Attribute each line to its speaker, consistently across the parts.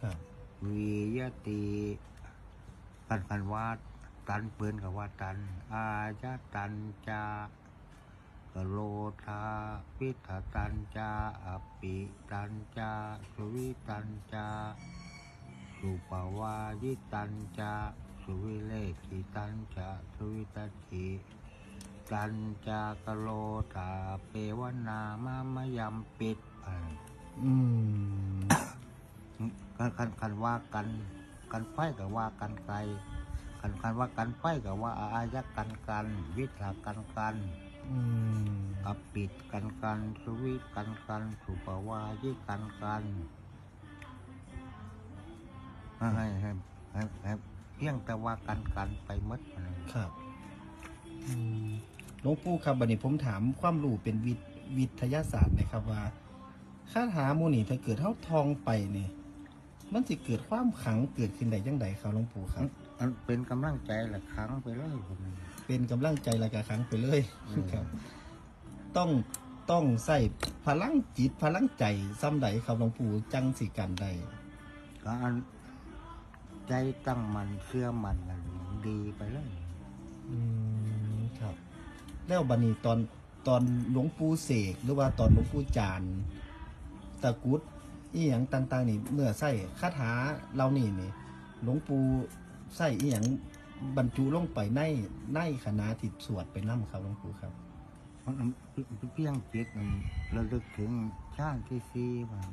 Speaker 1: ครับ
Speaker 2: วียติพันพันวาดตันเปืนกับว่าตัน อาญาตันจากโลธาพิธาตันจาอปิตันจาสุวิตันจาสุปวายิตันจาสุวิเลกิตันจาสุวิตันติตันจากโลธาเปวานามา มยำปิดอ่า
Speaker 1: อืม
Speaker 2: กันกันกันว่ากันกันไฟกับว่ากันไกลกันกันว่ากันไฟกับว่าอายักกันกัน วิถากันกัน
Speaker 1: อืม
Speaker 2: อปิดกันกันสวิตกันกันสุปวายิกันกันให้ให้ให้ให้ให้เพียงแต่ว่ากันกันไปหมดนั่น
Speaker 1: ครับอืมหลวงปู่ครับบัดนี้ผมถามความรู้เป็นวิทวิทยาศาสตร์หนะครับว่าคาถาหมูนี่ถ้าเกิดเท่าทองไปเนี่ย มันจะเกิดความขลังเกิดขึ้นได้ยังไงครับหลวงปู่ครับ
Speaker 2: อันเป็นกำลังใจละครั้งไปเลยคนนี้
Speaker 1: เป็นกำลังใจและกะครั้งไปเลย
Speaker 2: อืม
Speaker 1: ครับ ต้องต้องใส่พลังจิตพลังใจซ้ำใดครับหลวงปู่จังสิกันได้
Speaker 2: ก็อันใจตั้งมันเชื่อมันกันดีไปเลย
Speaker 1: อืมครับ แล้วบันนี้ตอนตอนหลวงปู่เสกหรือว่าตอนหลวงปู่จานตะกรุด อีหยังต่างๆ นี่เมื่อใส่คาถาเรานี่นี่หลวงปู่ใส่อีหยังบรรจุลงไปในในคณะที่สวดไปน้ำครับหลวงปู่ครับ
Speaker 2: มันเพียงจิตมันระลึกถึงชาติที่ซีมัน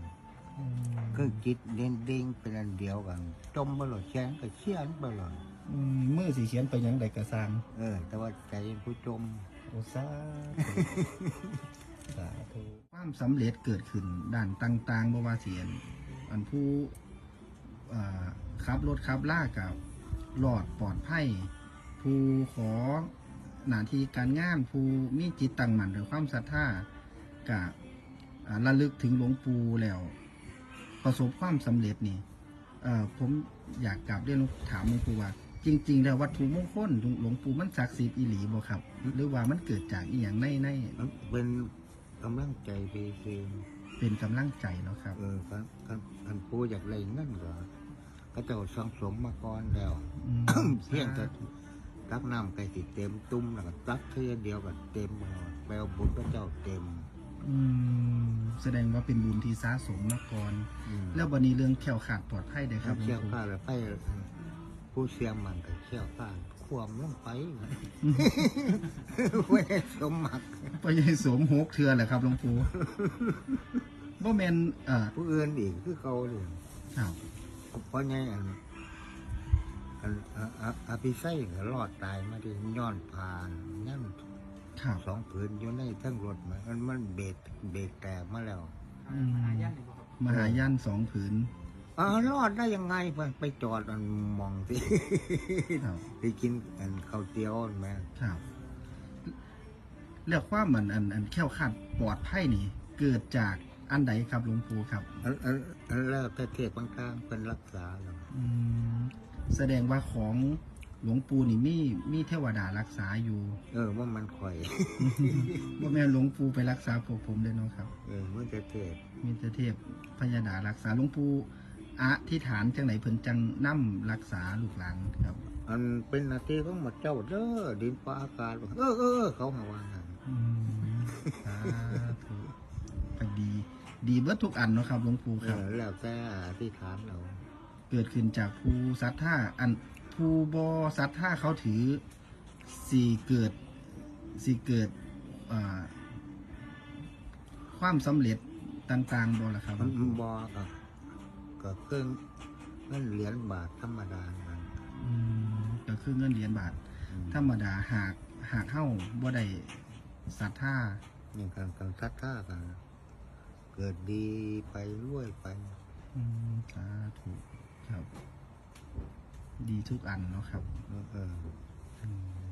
Speaker 1: อืม
Speaker 2: คือจิตเด่นดิ่งเป็นอันเดียวกันจมไปหลอดแชงก็เชี่ยนไปหลอด
Speaker 1: อืมมือสีเขียนไปหยังใดกระซัง
Speaker 2: เออ แต่ว่าใจเป็นผู้จม
Speaker 1: โอสาธุสาธุ ความสำเร็จเกิดขึ้นด้านต่างๆบว่าเสียน อันผู้ขับรถขับล่ากับหลอดปลอดภัยผู้ขอหน้าที่การงานผู้มีจิตตั้งมั่นหรือความศรัทธากับระลึกถึงหลวงปู่แล้ว ประสบความสำเร็จนี่เอผมอยากกลับเรียนถามหลวงปู่ว่า จริง ๆ แล้ววัตถุมงคลหลวงปู่มันศักดิ์สิทธิ์อีหลีบ่ครับ หรือว่ามันเกิดจากอีหยังในใน
Speaker 2: เป็น กำลังใจไปคือ
Speaker 1: เป็นกำลังใจเนาะครับ
Speaker 2: เออคันคันคันผู้อยากเลยเงินก็ก็เจ้าสังสมมาก่อนแล้ว
Speaker 1: ม
Speaker 2: เพียงแต่ตักน้ำไก่ติเต็มตุ้มแล้วก็ตักเทียเดียวก็เต็มหมดแปลวบุญพระเจ้าเต็ม
Speaker 1: อืมแสดงว่าเป็นบุญที่สะสมมาก่อน
Speaker 2: อืม
Speaker 1: แล้ววันนี้เรื่องแขวขาดปลอดภัยได้ครับ
Speaker 2: เชี่ยวข้าแล้วไปผู้เสียมันก็เชี่ยวข้า ความลงไปเว้ยสมมัก
Speaker 1: ไปให้สวมหกเทือแหละครับหลวงปู่บ่แมนเอ่อ
Speaker 2: ผู้อื่นอีกคือเขาเลย
Speaker 1: ครับ
Speaker 2: เพราะไงอันอันอะอะอภิไสก็รอดตายมาที่ย้อนผ่านนั่น
Speaker 1: ครับ
Speaker 2: สองผืนอยู่ในทั้งรถมามันมันเบรกเบรกแตกมาแล้ว
Speaker 1: อืมมหายันสองผืน
Speaker 2: อ๋อรอดได้ยังไงไปไปจอดอันมองที่
Speaker 1: ครับ
Speaker 2: ไปกินอันข้าวเตี๋ยวนั่นแม่
Speaker 1: ครับเรียกว่ามันอันอันแขวขาดปลอดภัยนี่ เกิดจากอันใดครับหลวงปู่ครับ
Speaker 2: อันอันอันแล้วแต่เทพบางครั้งเป็นรักษาแล้ว
Speaker 1: อืมแสดงว่าของหลวงปู่นี่มีมีเทวดารักษาอยู่
Speaker 2: เออว่ามันข่อย
Speaker 1: ว่าแม่นหลวงปู่ไปรักษาพวกผมเลยเนาะครับ
Speaker 2: เออมันจะเทพ
Speaker 1: มีแต่เทพพญาดารักษาหลวงปู่ อะที่ฐานจังไหนเพิ่นจังนำรักษาลูกหลานครับ
Speaker 2: อันเป็นหนาทีของหมดเจ้าเด้อดินฟ้าอากาศเออเออเออเขามาว่างั้น
Speaker 1: อืมสาธุไปดี ดีเบิดทุกอันเนาะครับหลวงปู่
Speaker 2: เอ
Speaker 1: ครับ
Speaker 2: อแล้วแต่อธิษฐานเรา
Speaker 1: เกิดขึ้นจากผู้ศรัทธาอันผู้บ่ศรัทธาเขาถือสี่เกิดสี่เกิดอ่าความสำเร็จต่างๆบ่ล่ะครับหล
Speaker 2: มั
Speaker 1: วนงปู่
Speaker 2: บอกั ก็เครื่องเงินเหรียญบาทธรรมดามัน
Speaker 1: อืมก็คือเงินเหรียญบาท
Speaker 2: อืม
Speaker 1: ธรรมดาหากหากเข้าบ่ได้ศรัทธา
Speaker 2: อย่างการการทัดท่ากันเกิดดีไปรวยไป
Speaker 1: อืมสาธุครับ ดีทุกอันเนาะครับ
Speaker 2: เออเออ
Speaker 1: อืม